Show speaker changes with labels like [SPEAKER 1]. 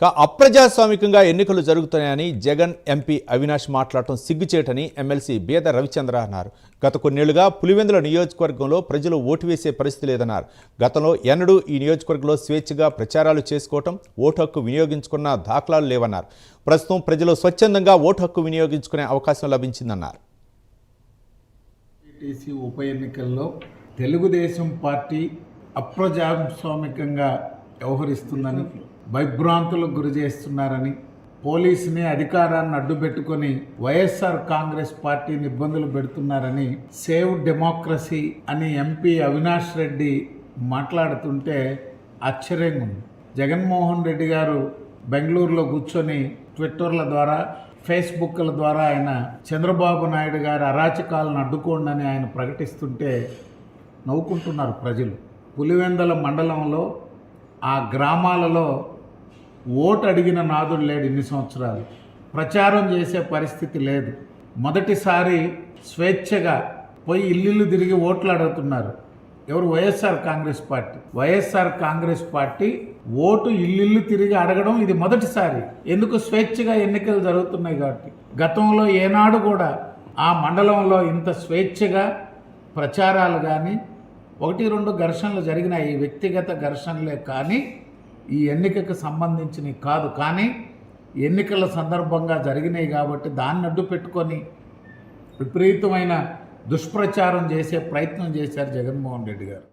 [SPEAKER 1] కా అప్రజాస్వామికంగా ఎన్నికలు జరుగుతున్నాయని జగన్ ఎంపీ అవినాష్ మాట్లాడటం సిగ్గుచేటని ఎమ్మెల్సీ బీద రవిచంద్ర అన్నారు. గత కొన్నేళ్ళుగా పులివెందుల నియోజకవర్గంలో ప్రజలు ఓటు వేసే పరిస్థితి లేదన్నారు. గతంలో ఎన్నడూ ఈ నియోజకవర్గంలో స్వేచ్ఛగా ప్రచారాలు చేసుకోవటం ఓటు హక్కు వినియోగించుకున్న దాఖలాలు లేవన్నారు. ప్రస్తుతం ప్రజలు స్వచ్ఛందంగా ఓటు హక్కు వినియోగించుకునే అవకాశం లభించిందన్నారు.
[SPEAKER 2] ఉప ఎన్నికల్లో తెలుగుదేశం పార్టీ అప్రజాస్వామికంగా వ్యవహరిస్తుందని భయభ్రాంతులకు గురి చేస్తున్నారని పోలీసుని అధికారాన్ని అడ్డుపెట్టుకొని వైఎస్ఆర్ కాంగ్రెస్ పార్టీని ఇబ్బందులు పెడుతున్నారని సేవ్ డెమోక్రసీ అని ఎంపీ అవినాష్ రెడ్డి మాట్లాడుతుంటే ఆశ్చర్యంగా ఉంది. జగన్మోహన్ రెడ్డి గారు బెంగళూరులో కూర్చొని ట్విట్టర్ల ద్వారా ఫేస్బుక్ల ద్వారా ఆయన చంద్రబాబు నాయుడు గారి అరాచకాలను అడ్డుకోండి ఆయన ప్రకటిస్తుంటే నవ్వుకుంటున్నారు ప్రజలు. పులివెందల మండలంలో ఆ గ్రామాలలో ఓటు అడిగిన నాదుడు లేడు ఇన్ని సంవత్సరాలు. ప్రచారం చేసే పరిస్థితి లేదు. మొదటిసారి స్వేచ్ఛగా పోయి ఇల్లు తిరిగి ఓట్లు అడుగుతున్నారు. ఎవరు? YSR Congress party. YSR Congress party vote ఇల్లు తిరిగి అడగడం ఇది మొదటిసారి. ఎందుకు? స్వేచ్ఛగా ఎన్నికలు జరుగుతున్నాయి కాబట్టి. గతంలో ఏనాడు కూడా ఆ మండలంలో ఇంత స్వేచ్ఛగా ప్రచారాలు కానీ ఒకటి రెండు ఘర్షణలు జరిగినాయి. వ్యక్తిగత ఘర్షణలే కానీ ఈ ఎన్నికకు సంబంధించినవి కాదు. కానీ ఎన్నికల సందర్భంగా జరిగినాయి కాబట్టి దాన్ని అడ్డు పెట్టుకొని విపరీతమైన దుష్ప్రచారం చేసే ప్రయత్నం చేశారు జగన్మోహన్ రెడ్డి గారు.